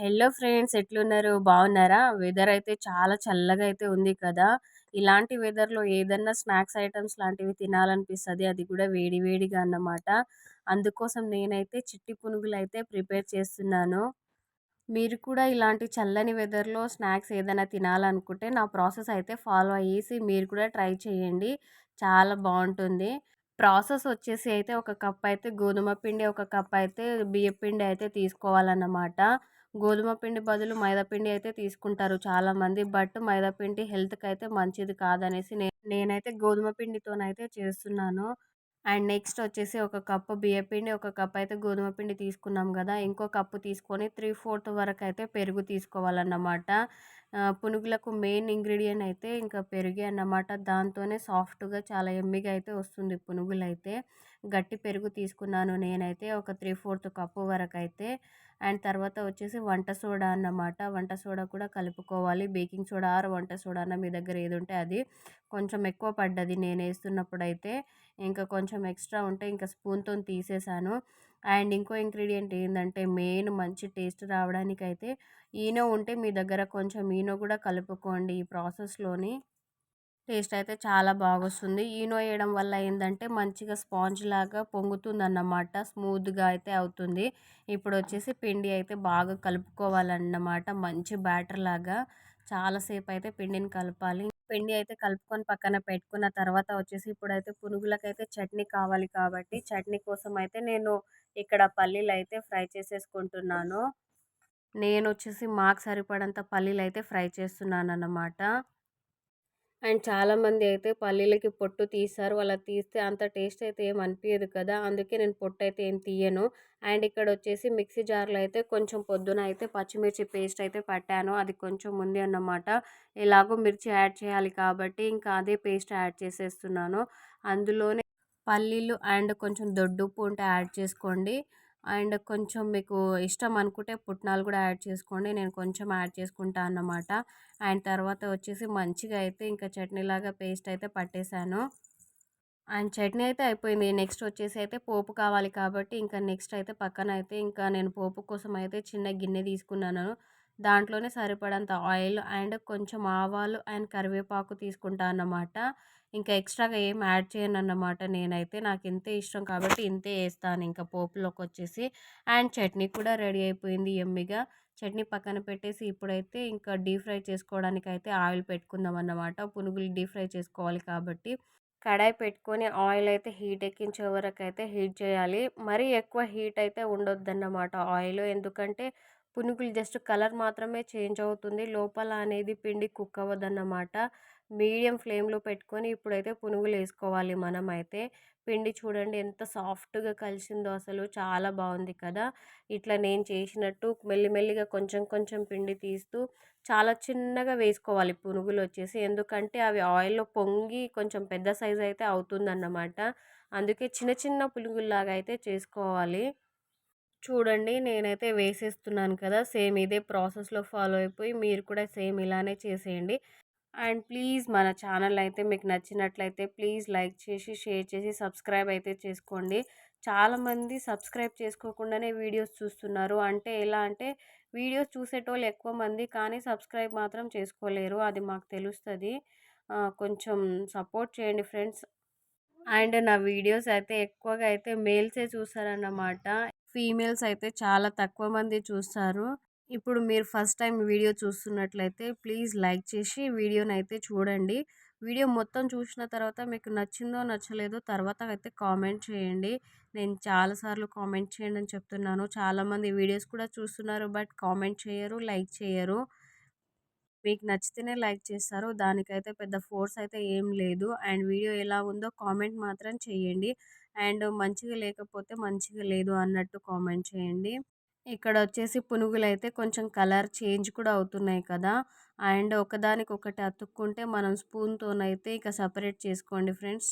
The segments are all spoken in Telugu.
హలో ఫ్రెండ్స్ ఎట్లున్నారు? బాగున్నారా? వెదర్ అయితే చాలా చల్లగా అయితే ఉంది కదా. ఇలాంటి వెదర్లో ఏదన్నా స్నాక్స్ ఐటమ్స్ లాంటివి తినాలనిపిస్తుంది అది కూడా వేడి వేడిగా అన్నమాట. అందుకోసం నేనైతే చిట్టి పునుగులు అయితే ప్రిపేర్ చేస్తున్నాను. మీరు కూడా ఇలాంటి చల్లని వెదర్లో స్నాక్స్ ఏదైనా తినాలనుకుంటే నా ప్రాసెస్ అయితే ఫాలో అయ్యేసి మీరు కూడా ట్రై చేయండి. చాలా బాగుంటుంది. ప్రాసెస్ వచ్చేసి అయితే ఒక కప్ అయితే గోధుమ పిండి ఒక కప్ అయితే బియ్య పిండి అయితే తీసుకోవాలన్నమాట. గోధుమ పిండి బదులు మైదా పిండి అయితే తీసుకుంటారు చాలామంది. బట్ మైదా పిండి హెల్త్కి అయితే మంచిది కాదనేసి నేనైతే గోధుమ పిండితోనైతే చేస్తున్నాను. అండ్ నెక్స్ట్ వచ్చేసి ఒక కప్పు బియ్య పిండి ఒక కప్ అయితే గోధుమ పిండి తీసుకున్నాం కదా. ఇంకో కప్పు తీసుకొని త్రీ ఫోర్త్ వరకు అయితే పెరుగు తీసుకోవాలన్నమాట. పునుగులకు మెయిన్ ఇంగ్రీడియంట్ అయితే ఇంకా పెరుగే అన్నమాట. దాంతోనే సాఫ్ట్గా చాలా ఎమ్మిగా అయితే వస్తుంది పునుగులు అయితే గట్టి పెరుగు తీసుకున్నాను నేనైతే ఒక త్రీ ఫోర్త్ కప్పు వరకు అయితే అండ్ తర్వాత వచ్చేసి వంట సోడా అన్నమాట. వంట సోడా కూడా కలుపుకోవాలి. బేకింగ్ సోడా ఆర్ వంట సోడా అన్న మీ దగ్గర ఏది ఉంటే అది. కొంచెం ఎక్కువ పడ్డది నేను వేస్తున్నప్పుడు అయితే ఇంకా కొంచెం ఎక్స్ట్రా ఉంటే ఇంకా స్పూన్తో తీసేసాను. అండ్ ఇంకో ఇంగ్రీడియంట్ ఏంటంటే మెయిన్ మంచి టేస్ట్ రావడానికి అయితే ఈనో ఉంటే మీ దగ్గర కొంచెం ఈనో కూడా కలుపుకోండి ఈ ప్రాసెస్లోని. టేస్ట్ అయితే చాలా బాగా వస్తుంది ఈనో వేయడం వల్ల ఏంటంటే మంచిగా స్పాంజ్ లాగా పొంగుతుంది అన్నమాట స్మూత్గా అయితే అవుతుంది. ఇప్పుడు వచ్చేసి పిండి అయితే బాగా కలుపుకోవాలన్నమాట. మంచి బ్యాటర్ లాగా. చాలాసేపు అయితే పిండిని కలపాలి. పిండి అయితే కలుపుకొని పక్కన పెట్టుకున్న తర్వాత వచ్చేసి ఇప్పుడైతే పునుగులకైతే చట్నీ కావాలి కాబట్టి చట్నీ కోసం అయితే నేను ఇక్కడ పల్లీలు అయితే ఫ్రై చేసేసుకుంటున్నాను. నేను వచ్చేసి మాకు సరిపడంత పల్లీలు అయితే ఫ్రై చేస్తున్నాను అన్నమాట అండ్ చాలామంది అయితే పల్లీలకి పొట్టు తీస్తారు అలా తీస్తే అంత టేస్ట్ అయితే ఏం అనిపించదు కదా! అందుకే నేను పొట్టు అయితే ఏం తీయను. అండ్ ఇక్కడ వచ్చేసి మిక్సీ జార్లో అయితే కొంచెం పొద్దున అయితే పచ్చిమిర్చి పేస్ట్ అయితే పట్టాను. అది కొంచెం ఉంది అన్నమాట. ఎలాగో మిర్చి యాడ్ చేయాలి కాబట్టి ఇంకా అదే పేస్ట్ యాడ్ చేసేస్తున్నాను. అందులోనే పల్లీలు అండ్ కొంచెం దొడ్డుప్పు ఉంటే యాడ్ చేసుకోండి. అండ్ కొంచెం మీకు ఇష్టం అనుకుంటే పుట్నాలు కూడా యాడ్ చేసుకోండి. నేను కొంచెం యాడ్ చేసుకుంటా అన్నమాట. అండ్ తర్వాత వచ్చేసి మంచిగా అయితే ఇంకా చట్నీ లాగా పేస్ట్ అయితే పట్టేశాను అండ్ చట్నీ అయితే అయిపోయింది. నెక్స్ట్ వచ్చేసి అయితే పోపు కావాలి కాబట్టి ఇంకా నెక్స్ట్ అయితే పక్కన అయితే ఇంకా నేను పోపు కోసం అయితే చిన్న గిన్నె తీసుకున్నాను. దాంట్లోనే సరిపడంత ఆయిల్ అండ్ కొంచెం ఆవాలు అండ్ కరివేపాకు తీసుకుంటా అన్నమాట. ఇంకా ఎక్స్ట్రాగా ఏం యాడ్ చేయను అన్నమాట నేనైతే. నాకు ఇంతే ఇష్టం కాబట్టి ఇంతే వేస్తాను ఇంకా పోపులోకి వచ్చేసి. అండ్ చట్నీ కూడా రెడీ అయిపోయింది ఎమ్మిగా. చట్నీ పక్కన పెట్టేసి ఇప్పుడైతే ఇంకా డీప్ ఫ్రై చేసుకోవడానికి అయితే ఆయిల్ పెట్టుకుందాం అన్నమాట. పునుగులు డీప్ ఫ్రై చేసుకోవాలి కాబట్టి. కడాయి పెట్టుకొని ఆయిల్ అయితే హీట్ ఎక్కించే వరకు అయితే హీట్ చేయాలి. మరీ ఎక్కువ హీట్ అయితే ఉండొద్దన్నమాట ఆయిల్. ఎందుకంటే పునుగులు జస్ట్ కలర్ మాత్రమే చేంజ్ అవుతుంది. లోపల అనేది పిండి కుక్ అవ్వదన్నమాట. మీడియం ఫ్లేమ్లో పెట్టుకొని ఇప్పుడైతే పునుగులు వేసుకోవాలి మనం అయితే పిండి చూడండి ఎంత సాఫ్ట్గా కలిసిందో అసలు చాలా బాగుంది కదా. ఇట్లా నేను చేసినట్టు మెల్లిమెల్లిగా కొంచెం కొంచెం పిండి తీస్తూ చాలా చిన్నగా వేసుకోవాలి పునుగులు వచ్చేసి. ఎందుకంటే అవి ఆయిల్లో పొంగి కొంచెం పెద్ద సైజ్ అయితే అవుతుందన్నమాట. అందుకే చిన్న చిన్న పునుగుల్లాగా అయితే చేసుకోవాలి. చూడండి నేనైతే వేసేస్తున్నాను కదా! సేమ్ ఇదే ప్రాసెస్లో ఫాలో అయిపోయి మీరు కూడా సేమ్ ఇలానే చేసేయండి. అండ్ ప్లీజ్ మన ఛానల్ అయితే మీకు నచ్చినట్లయితే ప్లీజ్ లైక్ చేసి షేర్ చేసి సబ్స్క్రైబ్ అయితే చేసుకోండి. చాలామంది సబ్స్క్రైబ్ చేసుకోకుండానే వీడియోస్ చూస్తున్నారు. అంటే ఎలా అంటే వీడియోస్ చూసేటోళ్ళు ఎక్కువ మంది కానీ సబ్స్క్రైబ్ మాత్రం చేసుకోలేరు. అది మాకు తెలుస్తుంది. కొంచెం సపోర్ట్ చేయండి ఫ్రెండ్స్. అండ్ నా వీడియోస్ అయితే ఎక్కువగా అయితే మేల్సే చూసారన్నమాట ఫీమేల్స్ అయితే చాలా తక్కువ మంది చూస్తారు. ఇప్పుడు మీరు ఫస్ట్ టైం వీడియో చూస్తున్నట్లయితే ప్లీజ్ లైక్ చేసి వీడియోని అయితే చూడండి. వీడియో మొత్తం చూసిన తర్వాత మీకు నచ్చిందో నచ్చలేదో తర్వాత అయితే కామెంట్ చేయండి. నేను చాలాసార్లు కామెంట్ చేయండి అని చెప్తున్నాను. చాలామంది వీడియోస్ కూడా చూస్తున్నారు బట్ కామెంట్ చేయరు లైక్ చేయరు. మీకు నచ్చితేనే లైక్ చేస్తారు. దానికైతే పెద్ద ఫోర్స్ అయితే ఏం లేదు. అండ్ వీడియో ఎలా ఉందో కామెంట్ మాత్రం చేయండి. అండ్ మంచిగా లేకపోతే మంచిగా లేదు అన్నట్టు కామెంట్ చేయండి. ఇక్కడ వచ్చేసి పునుగులు అయితే కొంచెం కలర్ చేంజ్ కూడా అవుతున్నాయి కదా. అండ్ ఒకదానికి ఒకటి అతుక్కుంటే మనం స్పూన్తోనైతే ఇక సపరేట్ చేసుకోండి ఫ్రెండ్స్.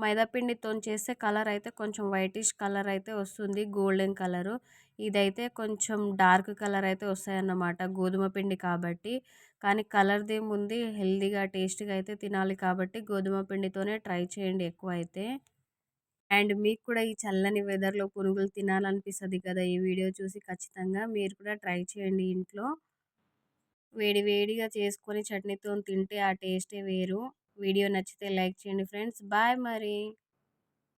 మైదాపిండితో చేస్తే కలర్ అయితే కొంచెం వైటిష్ కలర్ అయితే వస్తుంది గోల్డెన్ కలరు ఇదైతే కొంచెం డార్క్ కలర్ అయితే వస్తాయన్నమాట గోధుమ పిండి కాబట్టి కానీ కలర్ది ఏముంది హెల్దీగా టేస్టీగా అయితే తినాలి కాబట్టి గోధుమ పిండితోనే ట్రై చేయండి ఎక్కువ అయితే అండ్ మీకు కూడా ఈ చల్లని వెదర్‌లో పునుగులు తినాలనిపిస్తుంది కదా! ఈ వీడియో చూసి ఖచ్చితంగా మీరు కూడా ట్రై చేయండి ఇంట్లో. వేడి వేడిగా చేసుకొని చట్నీతో తింటే ఆ టేస్టే వేరు. వీడియో నచ్చితే లైక్ చేయండి ఫ్రెండ్స్. బాయ్ మరి.